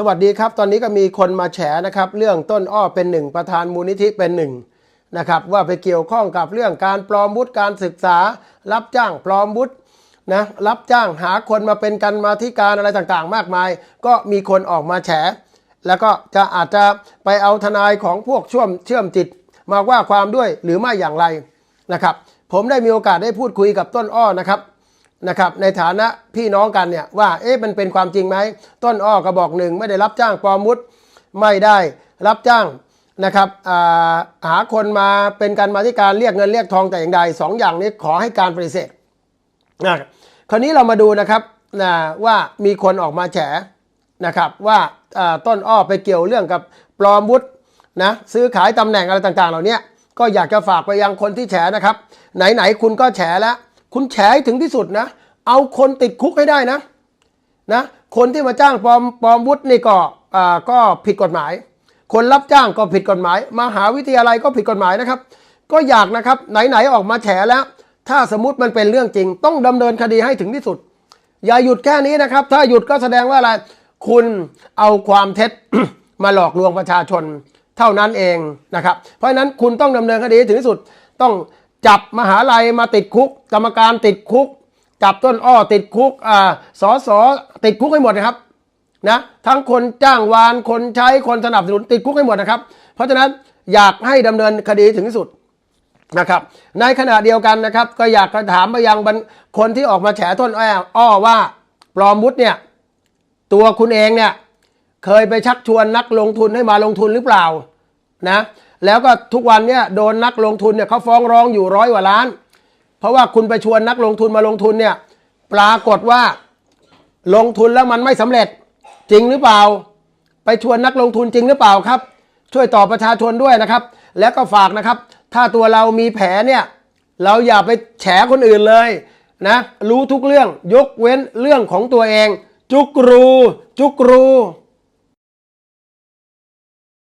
สวัสดีครับ ตอนนี้ก็มีคนมาแฉนะครับ เรื่องต้นอ้อเป็นหนึ่งประธานมูลนิธิเป็นหนึ่งนะครับ ว่าไปเกี่ยวข้องกับเรื่องการปลอมวุฒิการศึกษา รับจ้างปลอมวุฒินะรับจ้างหาคนมาเป็นกันมาธิการอะไรต่างๆ มากมาย ก็มีคนออกมาแฉ แล้วก็จะอาจจะไปเอาทนายของพวกช่วมเชื่อมจิตมาว่าความด้วยหรือไม่อย่างไรนะครับ ผมได้มีโอกาสได้พูดคุยกับต้นอ้อนะครับ นะครับในฐานะพี่น้องกันเนี่ยว่าเอ๊ะมันเป็นความจริงไหมต้นอ้อก็บอกหนึ่งไม่ได้รับจ้างปลอมวุฒิไม่ได้รับจ้างนะครับาหาคนมาเป็นการมาที่การเรียกเงินเรียกทองแต่อย่างใดสองอย่างนี้ขอให้การปฏิเสธนะคราวนี้เรามาดูนะครับนะว่ามีคนออกมาแฉนะครับว่าาต้นอ้อไปเกี่ยวเรื่องกับปลอมวุฒินะซื้อขายตำแหน่งอะไรต่างๆ เหล่านี้ก็อยากจะฝากไปยังคนที่แฉนะครับ ไหนๆคุณก็แฉแล้ว คุณแฉให้ถึงที่สุดนะ เอาคนติดคุกให้ได้นะนะ คนที่มาจ้างปลอมปลอมวุฒินี่ก็อ่าก็ผิดกฎหมาย คนรับจ้างก็ผิดกฎหมาย มหาวิทยาลัยก็ผิดกฎหมายนะครับ ก็อยากนะครับไหนๆออกมาแฉแล้ว ถ้าสมมติมันเป็นเรื่องจริง ต้องดำเนินคดีให้ถึงที่สุด อย่าหยุดแค่นี้นะครับ ถ้าหยุดก็แสดงว่าอะไรคุณเอาความเท็จมาหลอกลวงประชาชนเท่านั้นเองนะครับ เพราะฉะนั้นคุณต้องดำเนินคดีถึงที่สุดต้อง จับมหาลัยมาติดคุก กรรมการติดคุก จับต้นอ้อติดคุกอ่าสอสอติดคุกให้หมดนะครับนะทั้งคนจ้างวานคนใช้คนสนับสนุนติดคุกให้หมดนะครับ เพราะฉะนั้นอยากให้ดำเนินคดีถึงที่สุดนะครับ ในขณะเดียวกันนะครับ ก็อยากจะถามไปยังคนที่ออกมาแฉต้นอ้ออ้อว่าปลอมวุฒิเนี่ยตัวคุณเองเนี่ยเคยไปชักชวนนักลงทุนให้มาลงทุนหรือเปล่านะ แล้วก็ทุกวันเนี่ยโดนนักลงทุนเนี่ยเขาฟ้องร้องอยู่ร้อยกว่าล้าน เพราะว่าคุณไปชวนนักลงทุนมาลงทุนเนี่ยปรากฏว่าลงทุนแล้วมันไม่สำเร็จจริงหรือเปล่า ไปชวนนักลงทุนจริงหรือเปล่าครับ ช่วยตอบประชาชนด้วยนะครับ แล้วก็ฝากนะครับ ถ้าตัวเรามีแผลเนี่ยเราอย่าไปแฉคนอื่นเลยนะรู้ทุกเรื่องยกเว้นเรื่องของตัวเอง จุกรู จุกรู